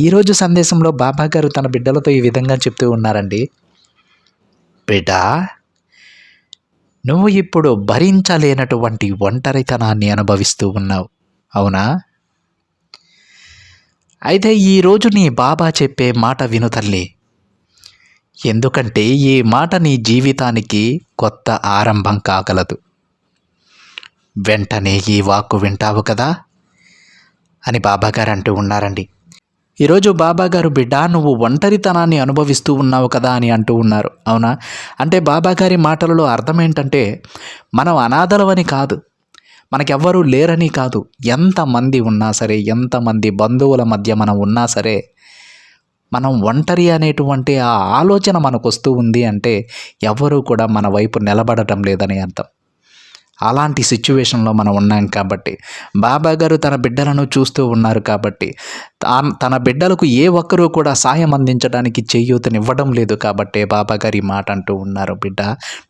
ఈరోజు సందేశంలో బాబా గారు తన బిడ్డలతో ఈ విధంగా చెప్తూ ఉన్నారండి. బిడ్డ నువ్వు ఇప్పుడు భరించలేనటువంటి ఒంటరితనాన్ని అనుభవిస్తూ ఉన్నావు అవునా? అయితే ఈరోజు నీ బాబా చెప్పే మాట విను తల్లి. ఎందుకంటే ఈ మాట నీ జీవితానికి కొత్త ఆరంభం కాగలదు. వెంటనే ఈ వాక్కు వింటావు కదా? అని బాబాగారు అంటూ ఉన్నారండి. ఈరోజు బాబాగారు బిడ్డ నువ్వు ఒంటరితనాన్ని అనుభవిస్తూ ఉన్నావు కదా అని అంటూ ఉన్నారు. అవునా? అంటే బాబాగారి మాటలలో అర్థం ఏంటంటే మనం అనాథలవని కాదు. మనకెవ్వరూ లేరని కాదు. ఎంతమంది ఉన్నా సరే ఎంతమంది బంధువుల మధ్య మనం ఉన్నా సరే మనం ఒంటరి అనేటువంటి ఆ ఆలోచన మనకు వస్తూ ఉంది అంటే ఎవరూ కూడా మన వైపు నిలబడటం లేదని అర్థం. అలాంటి సిచ్యువేషన్లో మనం ఉన్నాం కాబట్టి బాబా గారు తన బిడ్డలను చూస్తూ ఉన్నారు కాబట్టి తన బిడ్డలకు ఏ ఒక్కరూ కూడా సాయం అందించడానికి చేయూతనివ్వడం లేదు కాబట్టే బాబాగారి మాట అంటూ ఉన్నారు. బిడ్డ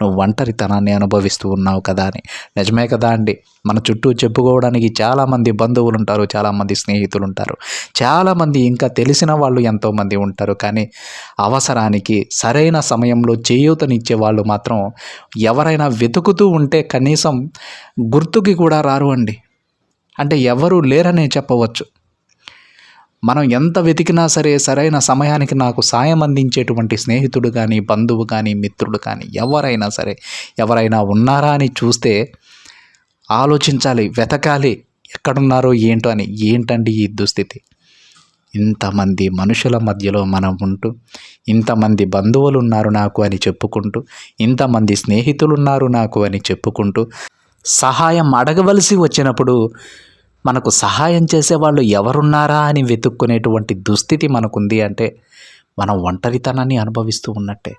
నువ్వు ఒంటరితనాన్ని అనుభవిస్తూ ఉన్నావు కదా అని. నిజమే కదా అండి. మన చుట్టూ చెప్పుకోవడానికి చాలామంది బంధువులు ఉంటారు చాలామంది స్నేహితులు ఉంటారు చాలామంది ఇంకా తెలిసిన వాళ్ళు ఎంతోమంది ఉంటారు. కానీ అవసరానికి సరైన సమయంలో చేయూతనిచ్చే వాళ్ళు మాత్రం ఎవరైనా వెతుకుతూ ఉంటే కనీసం గుర్తుకి కూడా రారు అండి. అంటే ఎవరూ లేరనే చెప్పవచ్చు. మనం ఎంత వెతికినా సరే సరైన సమయానికి నాకు సాయం అందించేటువంటి స్నేహితుడు కానీ బంధువు కానీ మిత్రుడు కానీ ఎవరైనా సరే ఎవరైనా ఉన్నారా అని చూస్తే ఆలోచించాలి వెతకాలి ఎక్కడున్నారో ఏంటో అని ఏంటండి ఈ దుస్థితి? ఇంతమంది మనుషుల మధ్యలో మనం ఉంటూ ఇంతమంది బంధువులు ఉన్నారు నాకు అని చెప్పుకుంటూ ఇంతమంది స్నేహితులు ఉన్నారు నాకు అని చెప్పుకుంటూ సహాయం అడగవలసి వచ్చినప్పుడు మనకు సహాయం చేసేవాళ్ళు ఎవరున్నారా అని వెతుక్కునేటువంటి దుస్థితి మనకుంది అంటే మనం ఒంటరితనాన్ని అనుభవిస్తూ ఉన్నట్టే.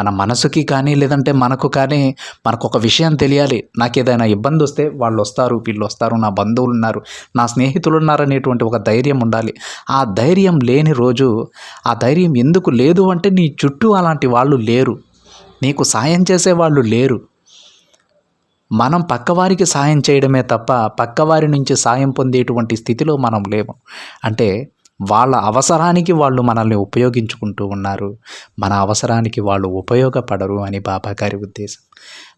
మన మనసుకి కానీ లేదంటే మనకు కానీ మనకు ఒక విషయం తెలియాలి. నాకు ఏదైనా ఇబ్బంది వస్తే వాళ్ళు వస్తారు వీళ్ళు వస్తారు నా బంధువులు ఉన్నారు నా స్నేహితులు ఉన్నారు అనేటువంటి ఒక ధైర్యం ఉండాలి. ఆ ధైర్యం లేని రోజు ఆ ధైర్యం ఎందుకు లేదు అంటే నీ చుట్టూ అలాంటి వాళ్ళు లేరు. నీకు సాయం చేసే వాళ్ళు లేరు. మనం పక్కవారికి సాయం చేయడమే తప్ప పక్కవారి నుంచి సాయం పొందేటువంటి స్థితిలో మనం లేము. అంటే వాళ్ళ అవసరానికి వాళ్ళు మనల్ని ఉపయోగించుకుంటూ ఉన్నారు. మన అవసరానికి వాళ్ళు ఉపయోగపడరు అని బాబా గారి ఉద్దేశం.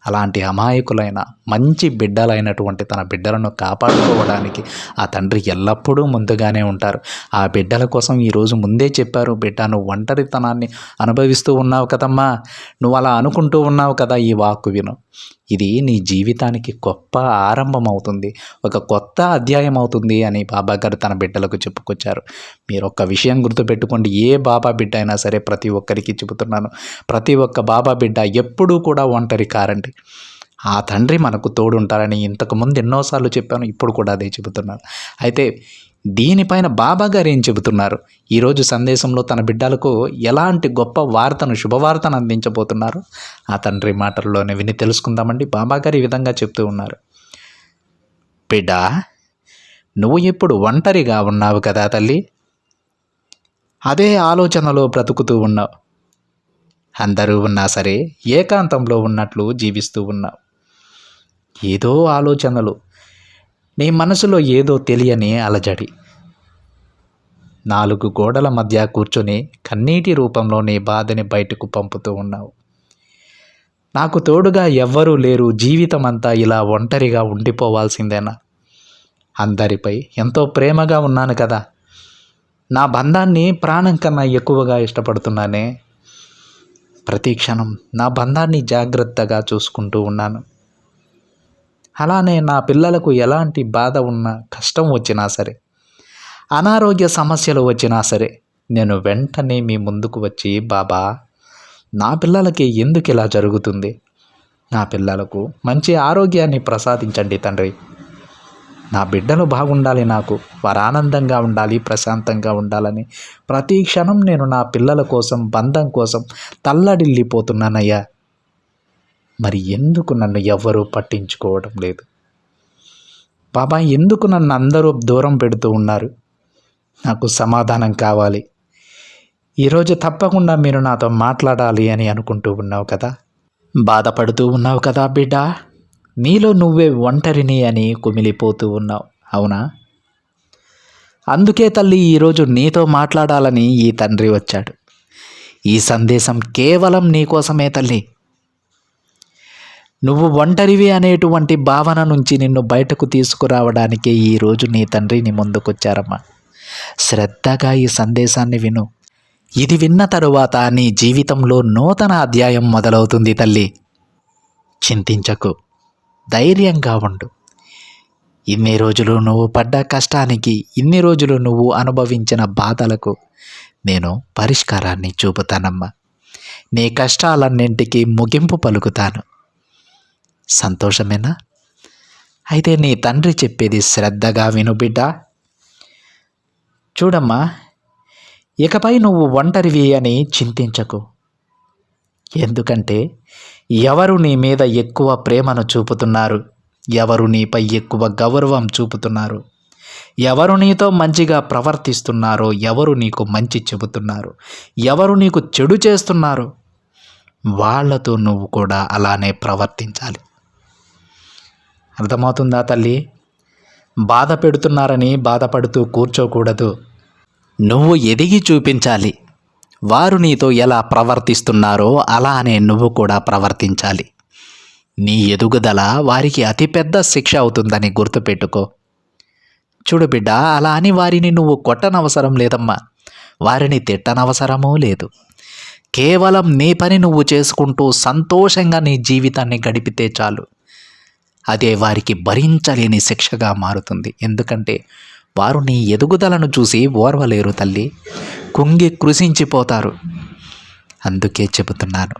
అలాంటి అమాయకులైన మంచి బిడ్డలైనటువంటి తన బిడ్డలను కాపాడుకోవడానికి ఆ తండ్రి ఎల్లప్పుడూ ముందుగానే ఉంటారు. ఆ బిడ్డల కోసం ఈరోజు ముందే చెప్పారు బిడ్డ నువ్వు ఒంటరితనాన్ని అనుభవిస్తూ ఉన్నావు కదమ్మా. నువ్వు అలా అనుకుంటూ ఉన్నావు కదా ఈ వాక్కు విను. ఇది నీ జీవితానికి గొప్ప ఆరంభం అవుతుంది ఒక కొత్త అధ్యాయం అవుతుంది అని బాబా గారు తన బిడ్డలకు చెప్పుకొచ్చారు. మీరు ఒక్క విషయం గుర్తుపెట్టుకోండి. ఏ బాబా బిడ్డ అయినా సరే ప్రతి ఒక్కరికి చెబుతున్నాను. ప్రతి ఒక్క బాబా బిడ్డ ఎప్పుడూ కూడా ఒంటరి కారండి. ఆ తండ్రి మనకు తోడుంటారని ఇంతకుముందు ఎన్నోసార్లు చెప్పాను ఇప్పుడు కూడా అదే చెబుతున్నాను అయితే దీనిపైన బాబా గారు ఏం చెబుతున్నారు? ఈరోజు సందేశంలో తన బిడ్డలకు ఎలాంటి గొప్ప వార్తను శుభవార్తను అందించబోతున్నారు? ఆ తండ్రి మాటల్లోనే విని తెలుసుకుందామండి. బాబా గారు ఈ విధంగా చెప్తూ ఉన్నారు. బిడ్డ నువ్వు ఇప్పుడు ఒంటరిగా ఉన్నావు కదా తల్లి? అదే ఆలోచనలో బ్రతుకుతూ ఉన్నావు. అందరూ ఉన్నా సరే ఏకాంతంలో ఉన్నట్లు జీవిస్తూ ఉన్నావు. ఏదో ఆలోచనలు. నీ మనసులో ఏదో తెలియని అలజడి. నాలుగు గోడల మధ్య కూర్చొని కన్నీటి రూపంలో నీ బాధని బయటకు పంపుతూ ఉన్నావు. నాకు తోడుగా ఎవ్వరూ లేరు. జీవితం అంతా ఇలా ఒంటరిగా ఉండిపోవాల్సిందేనా? అందరిపై ఎంతో ప్రేమగా ఉన్నాను కదా. నా బంధాన్ని ప్రాణం కన్నా ఎక్కువగా ఇష్టపడుతున్నానే? ప్రతి క్షణం నా బంధాన్ని జాగ్రత్తగా చూసుకుంటూ ఉన్నాను. అలానే నా పిల్లలకు ఎలాంటి బాధ ఉన్నా కష్టం వచ్చినా సరే అనారోగ్య సమస్యలు వచ్చినా సరే నేను వెంటనే మీ ముందుకు వచ్చి బాబా నా పిల్లలకి ఎందుకు ఇలా జరుగుతుంది? నా పిల్లలకు మంచి ఆరోగ్యాన్ని ప్రసాదించండి తండ్రి. నా బిడ్డలు బాగుండాలి నాకు. వారు ఆనందంగా ఉండాలి ప్రశాంతంగా ఉండాలని. ప్రతి క్షణం నేను నా పిల్లల కోసం బంధం కోసం తల్లడిల్లిపోతున్నానయ్యా. మరి ఎందుకు నన్ను ఎవ్వరూ పట్టించుకోవడం లేదు? బాబా ఎందుకు నన్ను అందరూ దూరం పెడుతూ ఉన్నారు? నాకు సమాధానం కావాలి. ఈరోజు తప్పకుండా మీరు నాతో మాట్లాడాలి అని అనుకుంటూ ఉన్నావు కదా? బాధపడుతూ ఉన్నావు కదా బిడ్డ? నీలో నువ్వే ఒంటరిని అని కుమిలిపోతూ ఉన్నావు అవునా? అందుకే తల్లి ఈరోజు నీతో మాట్లాడాలని ఈ తండ్రి వచ్చాడు. ఈ సందేశం కేవలం నీకోసమే తల్లి. నువ్వు ఒంటరివి అనేటువంటి భావన నుంచి నిన్ను బయటకు తీసుకురావడానికే ఈరోజు నీ తండ్రిని ముందుకొచ్చారమ్మా. శ్రద్ధగా ఈ సందేశాన్ని విను. ఇది విన్న తరువాత నీ జీవితంలో నూతన అధ్యాయం మొదలవుతుంది తల్లి. చింతించకు. ధైర్యంగా ఉండు. ఇన్ని రోజులు నువ్వు పడ్డ కష్టానికి ఇన్ని రోజులు నువ్వు అనుభవించిన బాధలకు నేను పరిష్కారాన్ని చూపుతానమ్మా. నీ కష్టాలన్నింటికీ ముగింపు పలుకుతాను. సంతోషమేనా? అయితే నీ తండ్రి చెప్పేది శ్రద్ధగా విను బిడ్డ. చూడమ్మా ఇకపై నువ్వు ఒంటరివి అని చింతించకు. ఎందుకంటే ఎవరు నీ మీద ఎక్కువ ప్రేమను చూపుతున్నారు? ఎవరు నీపై ఎక్కువ గౌరవం చూపుతున్నారు? ఎవరు నీతో మంచిగా ప్రవర్తిస్తున్నారో ఎవరు నీకు మంచి చెబుతున్నారు? ఎవరు నీకు చెడు చేస్తున్నారు? వాళ్ళతో నువ్వు కూడా అలానే ప్రవర్తించాలి. అర్థమవుతుందా తల్లి? బాధ పెడుతున్నారని బాధపడుతూ కూర్చోకూడదు. నువ్వు ఎదిగి చూపించాలి. వారు నీతో ఎలా ప్రవర్తిస్తున్నారో అలానే నువ్వు కూడా ప్రవర్తించాలి. నీ ఎదుగుదల వారికి అతిపెద్ద శిక్ష అవుతుందని గుర్తుపెట్టుకో. చూడు బిడ్డ అలా అని వారిని నువ్వు కొట్టనవసరం లేదమ్మా. వారిని తిట్టనవసరమూ లేదు. కేవలం నీ పని నువ్వు చేసుకుంటూ సంతోషంగా నీ జీవితాన్ని గడిపితే చాలు. అదే వారికి భరించలేని శిక్షగా మారుతుంది. ఎందుకంటే వారు నీ ఎదుగుదలను చూసి ఓర్వలేరు తల్లి. కుంగి కృషించిపోతారు అందుకే చెబుతున్నాను.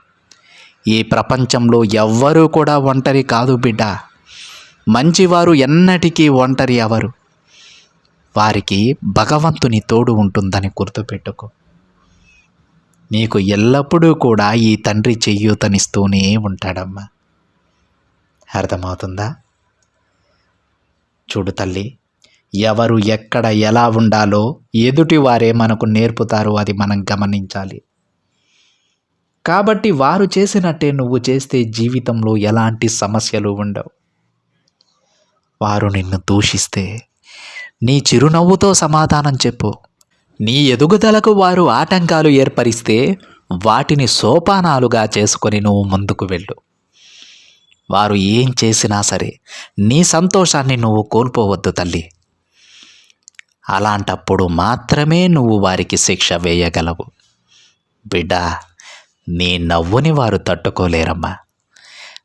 ఈ ప్రపంచంలో ఎవ్వరూ కూడా ఒంటరి కాదు బిడ్డ. మంచివారు ఎన్నటికీ ఒంటరి అవరు వారికి భగవంతుని తోడు ఉంటుందని గుర్తుపెట్టుకో. నీకు ఎల్లప్పుడూ కూడా ఈ తండ్రి చెయ్యూతనిస్తూనే ఉంటాడమ్మా. అర్థమవుతుందా? చూడు తల్లి ఎవరు ఎక్కడ ఎలా ఉండాలో ఎదుటి వారే మనకు నేర్పుతారు అది మనం గమనించాలి. కాబట్టి వారు చేసినట్టే నువ్వు చేస్తే జీవితంలో ఎలాంటి సమస్యలు ఉండవు. వారు నిన్ను దూషిస్తే నీ చిరునవ్వుతో సమాధానం చెప్పు. నీ ఎదుగుదలకు వారు ఆటంకాలు ఏర్పరిస్తే వాటిని సోపానాలుగా చేసుకొని నువ్వు ముందుకు వెళ్ళు. వారు ఏం చేసినా సరే నీ సంతోషాన్ని నువ్వు కోల్పోవద్దు తల్లి. అలాంటప్పుడు మాత్రమే నువ్వు వారికి శిక్ష వేయగలవు. బిడ్డ నీ నవ్వుని వారు తట్టుకోలేరమ్మా.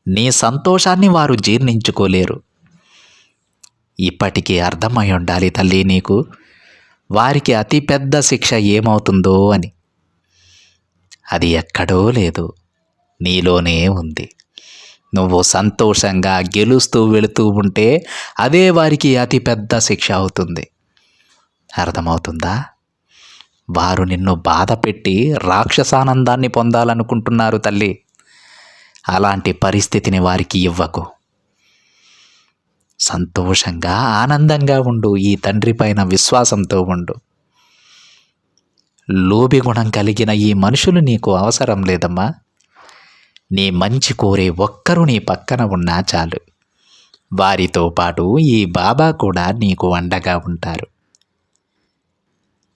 నీ సంతోషాన్ని వారు జీర్ణించుకోలేరు. ఇప్పటికీ అర్థమై ఉండాలి తల్లి నీకు వారికి అతి పెద్ద శిక్ష ఏమవుతుందో అని. అది ఎక్కడో లేదు నీలోనే ఉంది. నువ్వు సంతోషంగా గెలుస్తూ వెళుతూ ఉంటే అదే వారికి అతి పెద్ద శిక్ష అవుతుంది. అర్థమవుతుందా? వారు నిన్ను బాధ పెట్టి రాక్షసానందాన్ని పొందాలనుకుంటున్నారు తల్లి. అలాంటి పరిస్థితిని వారికి ఇవ్వకు. సంతోషంగా ఆనందంగా ఉండు ఈ తండ్రి పైన విశ్వాసంతో ఉండు. లోబి గుణం కలిగిన ఈ మనుషులు నీకు అవసరం లేదమ్మా. నీ మంచి కోరే ఒక్కరు నీ పక్కన ఉన్నా చాలు. వారితో పాటు ఈ బాబా కూడా నీకు అండగా ఉంటారు.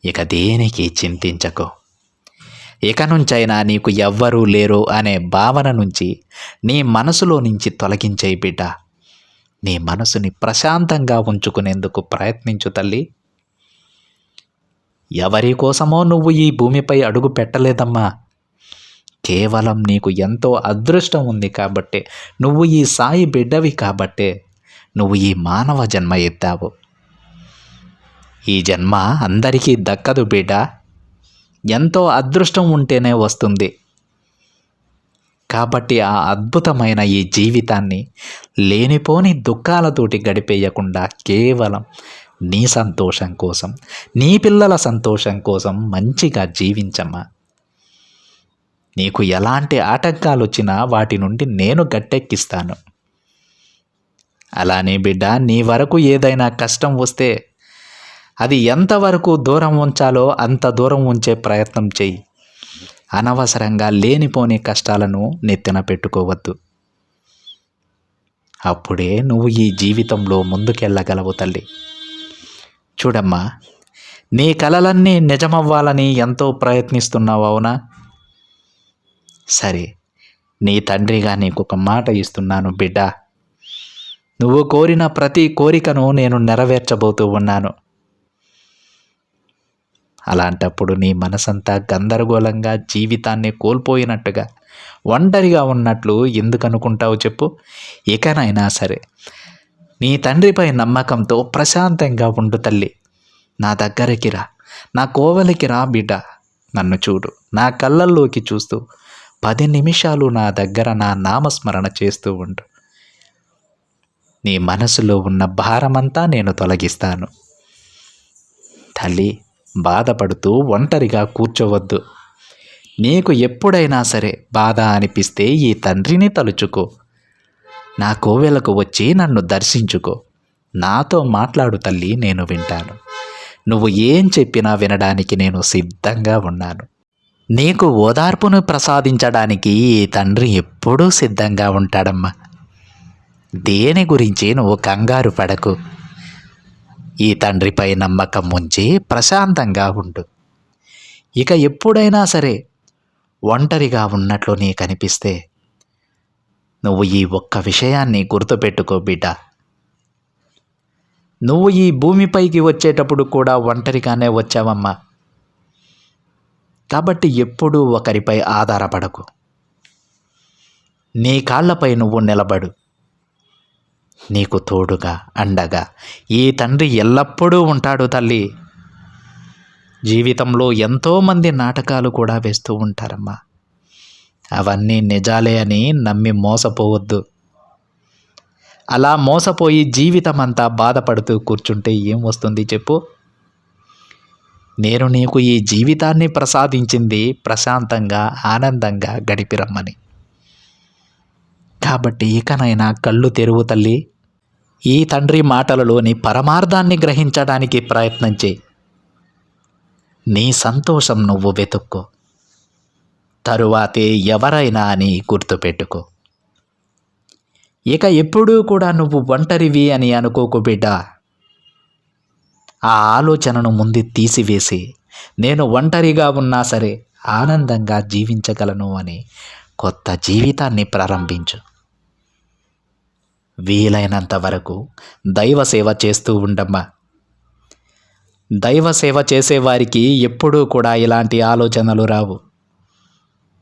ఇక దేనికి చింతించకు? ఇక నుంచైనా నీకు ఎవ్వరూ లేరు అనే భావన నుంచి నీ మనసులో నుంచి తొలగించేయి బిడ్డ. నీ మనసుని ప్రశాంతంగా ఉంచుకునేందుకు ప్రయత్నించు తల్లి. ఎవరి కోసమో నువ్వు ఈ భూమిపై అడుగు పెట్టలేదమ్మా. కేవలం నీకు ఎంతో అదృష్టం ఉంది కాబట్టే నువ్వు ఈ సాయి బిడ్డవి కాబట్టే నువ్వు ఈ మానవ జన్మ ఎత్తావు. ఈ జన్మ అందరికీ దక్కదు బిడ్డ. ఎంతో అదృష్టం ఉంటేనే వస్తుంది. కాబట్టి ఆ అద్భుతమైన ఈ జీవితాన్ని లేనిపోని దుఃఖాలతోటి గడిపేయకుండా కేవలం నీ సంతోషం కోసం నీ పిల్లల సంతోషం కోసం మంచిగా జీవించమ్మా. నీకు ఎలాంటి ఆటంకాలు వచ్చినా వాటి నుండి నేను గట్టెక్కిస్తాను. అలానే బిడ్డ నీ వరకు ఏదైనా కష్టం వస్తే అది ఎంతవరకు దూరం ఉంచాలో అంత దూరం ఉంచే ప్రయత్నం చేయి. అనవసరంగా లేనిపోని కష్టాలను నెత్తిన పెట్టుకోవద్దు. అప్పుడే నువ్వు ఈ జీవితంలో ముందుకెళ్ళగలవు తల్లి. చూడమ్మా నీ కలలన్నీ నిజమవ్వాలని ఎంతో ప్రయత్నిస్తున్నావు అవునా? సరే నీ తండ్రిగా నీకు ఒక మాట ఇస్తున్నాను బిడ్డ. నువ్వు కోరిన ప్రతి కోరికను నేను నెరవేర్చబోతూ ఉన్నాను. అలాంటప్పుడు నీ మనసంతా గందరగోళంగా జీవితాన్ని కోల్పోయినట్టుగా ఒంటరిగా ఉన్నట్లు ఎందుకు అనుకుంటావు చెప్పు? ఇకనైనా సరే నీ తండ్రిపై నమ్మకంతో ప్రశాంతంగా ఉండు తల్లి. నా దగ్గరికి రా నా కోవలికి రా బిడ్డ. నన్ను చూడు నా కళ్ళల్లోకి చూస్తూ పది నిమిషాలు నా దగ్గర నా నామస్మరణ చేస్తూ ఉండు. నీ మనసులో ఉన్న భారమంతా నేను తొలగిస్తాను. తల్లి బాధపడుతూ ఒంటరిగా కూర్చోవద్దు. నీకు ఎప్పుడైనా సరే బాధ అనిపిస్తే ఈ తండ్రిని తలుచుకో. నా కోవెలకు వచ్చి నన్ను దర్శించుకో. నాతో మాట్లాడు తల్లి నేను వింటాను. నువ్వు ఏం చెప్పినా వినడానికి నేను సిద్ధంగా ఉన్నాను. నీకు ఓదార్పును ప్రసాదించడానికి ఈ తండ్రి ఎప్పుడూ సిద్ధంగా ఉంటాడమ్మా. దేని గురించి నువ్వు కంగారు పడకు. ఈ తండ్రిపై నమ్మకం ఉంచి ప్రశాంతంగా ఉండు. ఇక ఎప్పుడైనా సరే ఒంటరిగా ఉన్నట్లు నీకు అనిపిస్తే నువ్వు ఈ ఒక్క విషయాన్ని గుర్తుపెట్టుకో బిడ్డ. నువ్వు ఈ భూమిపైకి వచ్చేటప్పుడు కూడా ఒంటరిగానే వచ్చావమ్మా. కాబట్టి ఎప్పుడూ ఒకరిపై ఆధారపడకు. నీ కాళ్ళపై నువ్వు నిలబడు. నీకు తోడుగా అండగా. ఈ తండ్రి ఎల్లప్పుడూ ఉంటాడు తల్లి. జీవితంలో ఎంతోమంది నాటకాలు కూడా వేస్తూ ఉంటారమ్మా. అవన్నీ నిజాలే అని నమ్మి మోసపోవద్దు. అలా మోసపోయి జీవితం అంతా బాధపడుతూ కూర్చుంటే ఏం వస్తుంది చెప్పు? నేను నీకు ఈ జీవితాన్ని ప్రసాదించింది ప్రశాంతంగా ఆనందంగా గడిపిరమ్మని కాబట్టి ఇకనైనా కళ్ళు తెరువు తల్లి. ఈ తండ్రి మాటలలోని పరమార్థాన్ని గ్రహించడానికి ప్రయత్నం చేయి. నీ సంతోషం నువ్వు వెతుక్కో. తరువాతే ఎవరైనా అని గుర్తుపెట్టుకో ఇక ఎప్పుడూ కూడా నువ్వు ఒంటరివి అని అనుకోకు బిడ్డ. ఆ ఆలోచనను ముందు తీసివేసి నేను ఒంటరిగా ఉన్నా సరే ఆనందంగా జీవించగలను అని కొత్త జీవితాన్ని ప్రారంభించు. వీలైనంత వరకు దైవ సేవ చేస్తూ ఉండమ్మా. దైవ సేవ చేసేవారికి ఎప్పుడూ కూడా ఇలాంటి ఆలోచనలు రావు.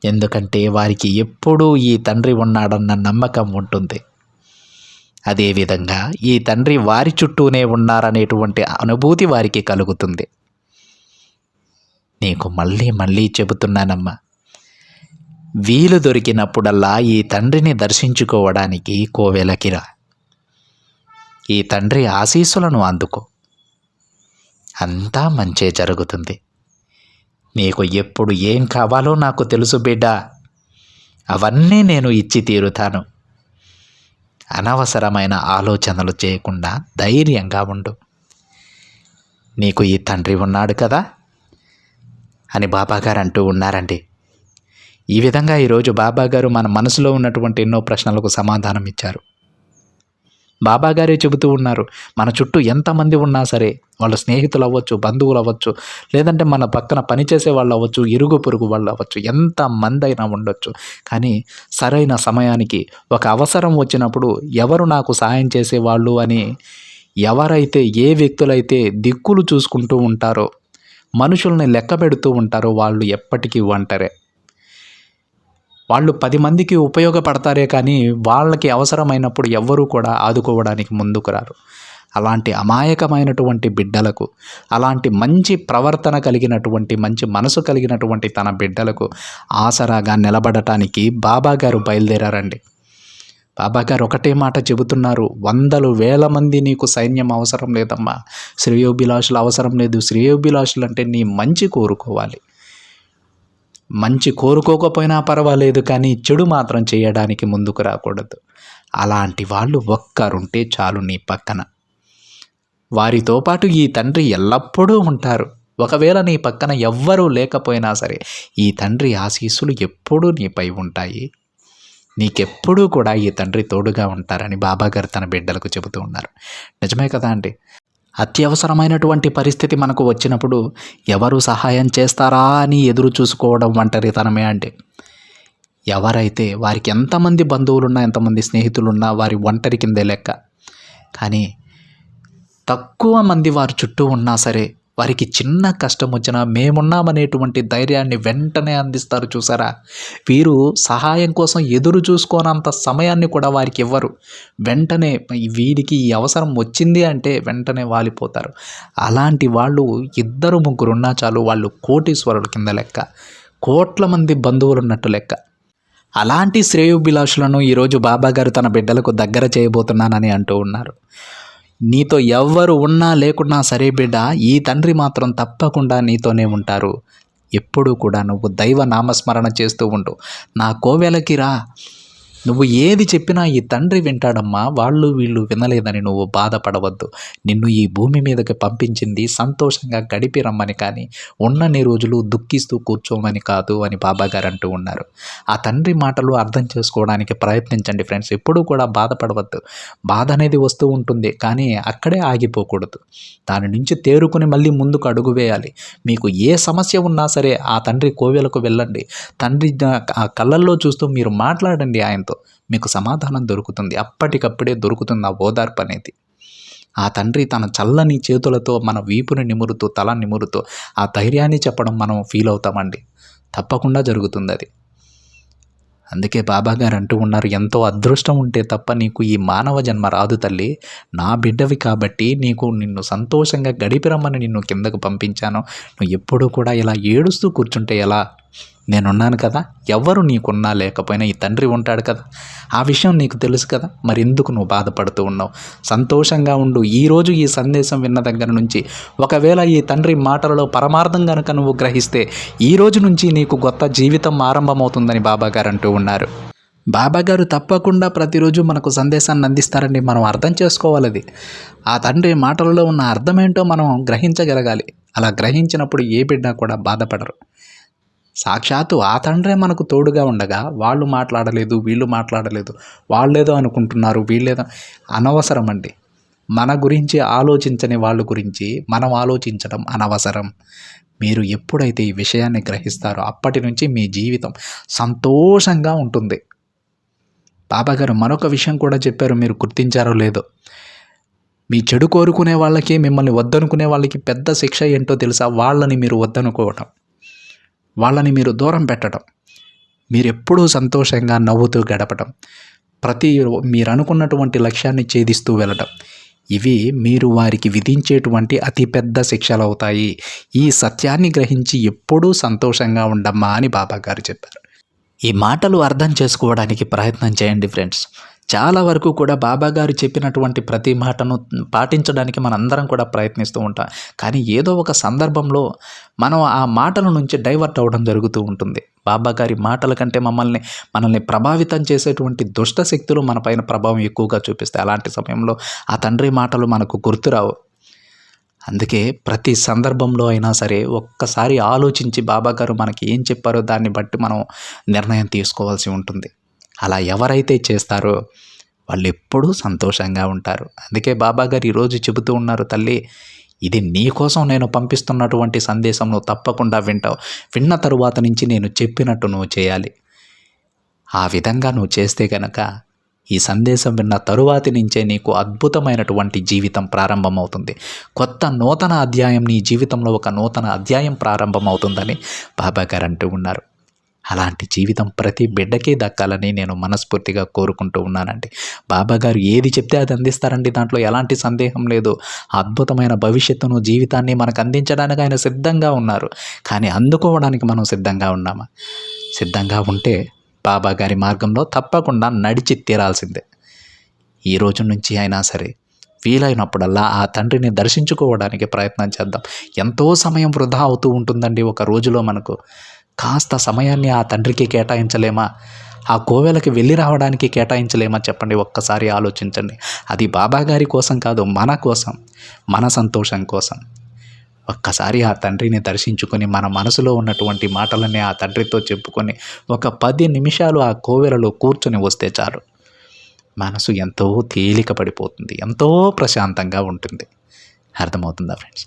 ఎందుకంటే వారికి ఎప్పుడూ ఈ తండ్రి ఉన్నాడన్న నమ్మకం ఉంటుంది. అదేవిధంగా ఈ తండ్రి వారి చుట్టూనే ఉన్నారనేటువంటి అనుభూతి వారికి కలుగుతుంది. నీకు మళ్ళీ మళ్ళీ చెబుతున్నానమ్మా. వీలు దొరికినప్పుడల్లా ఈ తండ్రిని దర్శించుకోవడానికి కోవెలకిరా ఈ తండ్రి ఆశీస్సులను అందుకో. అంతా మంచే జరుగుతుంది. నీకు ఎప్పుడు ఏం కావాలో నాకు తెలుసు బిడ్డ. అవన్నీ నేను ఇచ్చి తీరుతాను. అనవసరమైన ఆలోచనలు చేయకుండా ధైర్యంగా ఉండు. నీకు ఈ తండ్రి ఉన్నాడు కదా? అని బాబాగారు అంటూ ఉన్నారండి. ఈ విధంగా ఈరోజు బాబాగారు మన మనసులో ఉన్నటువంటి ఎన్నో ప్రశ్నలకు సమాధానం ఇచ్చారు. బాబాగారే చెబుతూ ఉన్నారు మన చుట్టూ ఎంతమంది ఉన్నా సరే వాళ్ళు స్నేహితులు అవ్వచ్చు బంధువులు అవ్వచ్చు లేదంటే మన పక్కన పనిచేసే వాళ్ళు అవ్వచ్చు ఇరుగు పొరుగు వాళ్ళు అవ్వచ్చు ఎంతమంది అయినా ఉండొచ్చు. కానీ సరైన సమయానికి ఒక అవసరం వచ్చినప్పుడు ఎవరు నాకు సాయం చేసేవాళ్ళు అని ఎవరైతే ఏ వ్యక్తులైతే దిక్కులు చూసుకుంటూ ఉంటారో మనుషుల్ని లెక్క పెడుతూ ఉంటారో వాళ్ళు ఎప్పటికీ ఒంటరే. వాళ్ళు పది మందికి ఉపయోగపడతారే కానీ వాళ్ళకి అవసరమైనప్పుడు ఎవ్వరూ కూడా ఆదుకోవడానికి ముందుకు రారు. అలాంటి అమాయకమైనటువంటి బిడ్డలకు అలాంటి మంచి ప్రవర్తన కలిగినటువంటి మంచి మనసు కలిగినటువంటి తన బిడ్డలకు ఆసరాగా నిలబడటానికి బాబా గారు బయలుదేరారండి. బాబా గారు ఒకటే మాట చెబుతున్నారు వందలు వేల మంది నీకు సైన్యం అవసరం లేదమ్మా శ్రేయోభిలాషులు అవసరం లేదు శ్రేయోభిలాషులు అంటే నీ మంచి కోరుకోవాలి. మంచి కోరుకోకపోయినా పర్వాలేదు కానీ చెడు మాత్రం చేయడానికి ముందుకు రాకూడదు. అలాంటి వాళ్ళు ఒక్కరుంటే చాలు నీ పక్కన. వారితో పాటు ఈ తండ్రి ఎల్లప్పుడూ ఉంటారు. ఒకవేళ నీ పక్కన ఎవ్వరూ లేకపోయినా సరే ఈ తండ్రి ఆశీస్సులు ఎప్పుడూ నీపై ఉంటాయి. నీకెప్పుడూ కూడా ఈ తండ్రి తోడుగా ఉంటారని బాబాగారు తన బిడ్డలకు చెబుతూ ఉన్నారు. నిజమే కదా అండి? అత్యవసరమైనటువంటి పరిస్థితి మనకు వచ్చినప్పుడు ఎవరు సహాయం చేస్తారా అని ఎదురు చూసుకోవడం ఒంటరితనమే అంటే ఎవరైతే వారికి ఎంతమంది బంధువులున్నా ఎంతమంది స్నేహితులున్నా వారి ఒంటరి కిందే లెక్క. కానీ తక్కువ మంది వారి చుట్టూ ఉన్నా సరే వారికి చిన్న కష్టం వచ్చినా మేమున్నామనేటువంటి ధైర్యాన్ని వెంటనే అందిస్తారు చూసారా? వీరు సహాయం కోసం ఎదురు చూసుకోనంత సమయాన్ని కూడా వారికి ఇవ్వరు. వెంటనే వీరికి ఈ అవసరం వచ్చింది అంటే వెంటనే వాలిపోతారు. అలాంటి వాళ్ళు ఇద్దరు ముగ్గురు ఉన్నా చాలు వాళ్ళు కోటీశ్వరుల కింద లెక్క. కోట్ల మంది బంధువులు ఉన్నట్టు లెక్క. అలాంటి శ్రేయోభిలాషులను ఈరోజు బాబాగారు తన బిడ్డలకు దగ్గర చేయబోతున్నానని అంటూ ఉన్నారు. నీతో ఎవ్వరు ఉన్నా లేకున్నా సరే బిడ్డ ఈ తండ్రి మాత్రం తప్పకుండా నీతోనే ఉంటారు. ఎప్పుడూ కూడా నువ్వు దైవ నామస్మరణ చేస్తూ ఉండు. నా కోవెలకి రా. నువ్వు ఏది చెప్పినా ఈ తండ్రి వింటాడమ్మా వాళ్ళు వీళ్ళు వినలేదని నువ్వు బాధపడవద్దు. నిన్ను ఈ భూమి మీదకి పంపించింది సంతోషంగా గడిపి రమ్మని కానీ ఉన్నన్ని రోజులు దుఃఖిస్తూ కూర్చోమని కాదు అని బాబాగారు అంటూ ఉన్నారు. ఆ తండ్రి మాటలు అర్థం చేసుకోవడానికి ప్రయత్నించండి ఫ్రెండ్స్ ఎప్పుడూ కూడా బాధపడవద్దు. బాధ అనేది వస్తూ ఉంటుంది కానీ అక్కడే ఆగిపోకూడదు. దాని నుంచి తేరుకుని మళ్ళీ ముందుకు అడుగు వేయాలి. మీకు ఏ సమస్య ఉన్నా సరే ఆ తండ్రి కోవెలకు వెళ్ళండి. తండ్రి ఆ కళ్ళల్లో చూస్తూ మీరు మాట్లాడండి ఆయనతో. మీకు సమాధానం దొరుకుతుంది. అప్పటికప్పుడే దొరుకుతుంది ఆ ఓదార్పు అనేది. ఆ తండ్రి తన చల్లని చేతులతో మన వీపుని నిమురుతూ తల నిమురుతూ ఆ ధైర్యాన్ని చెప్పడం మనం ఫీల్ అవుతామండి. తప్పకుండా జరుగుతుంది అది. అందుకే బాబా గారు అంటూ ఉన్నారు ఎంతో అదృష్టం ఉంటే తప్ప నీకు ఈ మానవ జన్మ రాదు తల్లి. నా బిడ్డవి కాబట్టి నీకు నిన్ను సంతోషంగా గడిపిరమ్మని నిన్ను కిందకు పంపించాను. నువ్వు ఎప్పుడూ కూడా ఇలా ఏడుస్తూ కూర్చుంటే ఎలా? నేనున్నాను కదా. ఎవరు నీకున్నా లేకపోయినా ఈ తండ్రి ఉంటాడు కదా. ఆ విషయం నీకు తెలుసు కదా. మరి ఎందుకు నువ్వు బాధపడుతూ ఉన్నావు? సంతోషంగా ఉండు. ఈరోజు ఈ సందేశం విన్న దగ్గర నుంచి ఒకవేళ ఈ తండ్రి మాటలలో పరమార్థం కనుక నువ్వు గ్రహిస్తే ఈ రోజు నుంచి నీకు కొత్త జీవితం ఆరంభమవుతుందని బాబాగారు అంటూ ఉన్నారు. బాబాగారు తప్పకుండా ప్రతిరోజు మనకు సందేశాన్ని అందిస్తారని మనం అర్థం చేసుకోవాలి అది ఆ తండ్రి మాటలలో ఉన్న అర్థమేంటో మనం గ్రహించగలగాలి. అలా గ్రహించినప్పుడు ఏ బిడ్డ కూడా బాధపడరు. సాక్షాత్తు ఆ తండ్రే మనకు తోడుగా ఉండగా వాళ్ళు మాట్లాడలేదు వీళ్ళు మాట్లాడలేదు వాళ్ళేదో అనుకుంటున్నారు వీళ్ళేదో అనవసరం అండి మన గురించి ఆలోచించని వాళ్ళ గురించి మనం ఆలోచించడం అనవసరం. మీరు ఎప్పుడైతే ఈ విషయాన్ని గ్రహిస్తారో అప్పటి నుంచి మీ జీవితం సంతోషంగా ఉంటుంది. బాబాగారు మరొక విషయం కూడా చెప్పారు మీరు గుర్తించారో లేదో. మీ చెడు కోరుకునే వాళ్ళకి మిమ్మల్ని వద్దనుకునే వాళ్ళకి పెద్ద శిక్ష ఏంటో తెలుసా? వాళ్ళని మీరు వద్దనుకోవటం. వాళ్ళని మీరు దూరం పెట్టడం మీరు ఎప్పుడూ సంతోషంగా నవ్వుతూ గడపడం ప్రతి మీరు అనుకున్నటువంటి లక్ష్యాన్ని ఛేదిస్తూ వెళ్ళడం ఇవి మీరు వారికి విధించేటువంటి అతిపెద్ద శిక్షలు అవుతాయి ఈ సత్యాన్ని గ్రహించి ఎప్పుడూ సంతోషంగా ఉండమ్మా అని బాబా గారు చెప్పారు. ఈ మాటలు అర్థం చేసుకోవడానికి ప్రయత్నం చేయండి ఫ్రెండ్స్. చాలా వరకు కూడా బాబా గారు చెప్పినటువంటి ప్రతి మాటను పాటించడానికి మనందరం కూడా ప్రయత్నిస్తూ ఉంటాం. కానీ ఏదో ఒక సందర్భంలో మనం ఆ మాటల నుంచి డైవర్ట్ అవ్వడం జరుగుతూ ఉంటుంది. బాబా గారి మాటల కంటే మమ్మల్ని మనల్ని ప్రభావితం చేసేటువంటి దుష్ట శక్తులు మన పైన ప్రభావం ఎక్కువగా చూపిస్తాయి. అలాంటి సమయంలో ఆ తండ్రి మాటలు మనకు గుర్తురావు అందుకే ప్రతి సందర్భంలో అయినా సరే ఒక్కసారి ఆలోచించి బాబా గారు మనకి ఏం చెప్పారో దాన్ని బట్టి మనం నిర్ణయం తీసుకోవాల్సి ఉంటుంది. అలా ఎవరైతే చేస్తారో వాళ్ళు ఎప్పుడూ సంతోషంగా ఉంటారు. అందుకే బాబా గారు ఈరోజు చెబుతూ ఉన్నారు తల్లి ఇది నీకోసం నేను పంపిస్తున్నటువంటి సందేశం నువ్వు తప్పకుండా వింటావు. విన్న తరువాత నుంచి నేను చెప్పినట్టు నువ్వు చేయాలి. ఆ విధంగా నువ్వు చేస్తే కనుక ఈ సందేశం విన్న తరువాతి నుంచే నీకు అద్భుతమైనటువంటి జీవితం ప్రారంభమవుతుంది. కొత్త నూతన అధ్యాయం నీ జీవితంలో ఒక నూతన అధ్యాయం ప్రారంభమవుతుందని బాబా గారు అంటూ ఉన్నారు. అలాంటి జీవితం ప్రతి బిడ్డకే దక్కాలని నేను మనస్ఫూర్తిగా కోరుకుంటూ ఉన్నానండి. బాబా గారు ఏది చెప్తే అది అందిస్తారండి దాంట్లో ఎలాంటి సందేహం లేదు. అద్భుతమైన భవిష్యత్తును జీవితాన్ని మనకు అందించడానికి ఆయన సిద్ధంగా ఉన్నారు. కానీ అందుకోవడానికి మనం సిద్ధంగా ఉన్నామా? సిద్ధంగా ఉంటే బాబా గారి మార్గంలో తప్పకుండా నడిచి తీరాల్సిందే. ఈ రోజు నుంచి అయినా సరే వీలైనప్పుడల్లా ఆ తండ్రిని దర్శించుకోవడానికి ప్రయత్నం చేద్దాం. ఎంతో సమయం వృధా అవుతూ ఉంటుందండి ఒక రోజులో మనకు. కాస్త సమయాన్ని ఆ తండ్రికి కేటాయించలేమా? ఆ కోవెలకి వెళ్ళి రావడానికి కేటాయించలేమా? చెప్పండి ఒక్కసారి ఆలోచించండి. అది బాబా గారి కోసం కాదు మన కోసం మన సంతోషం కోసం. ఒక్కసారి ఆ తండ్రిని దర్శించుకొని మన మనసులో ఉన్నటువంటి మాటలన్నీ ఆ తండ్రితో చెప్పుకొని ఒక పది నిమిషాలు ఆ కోవెలలో కూర్చొని వస్తే చాలు. మనసు ఎంతో తేలిక పడిపోతుంది ఎంతో ప్రశాంతంగా ఉంటుంది. అర్థమవుతుందా ఫ్రెండ్స్?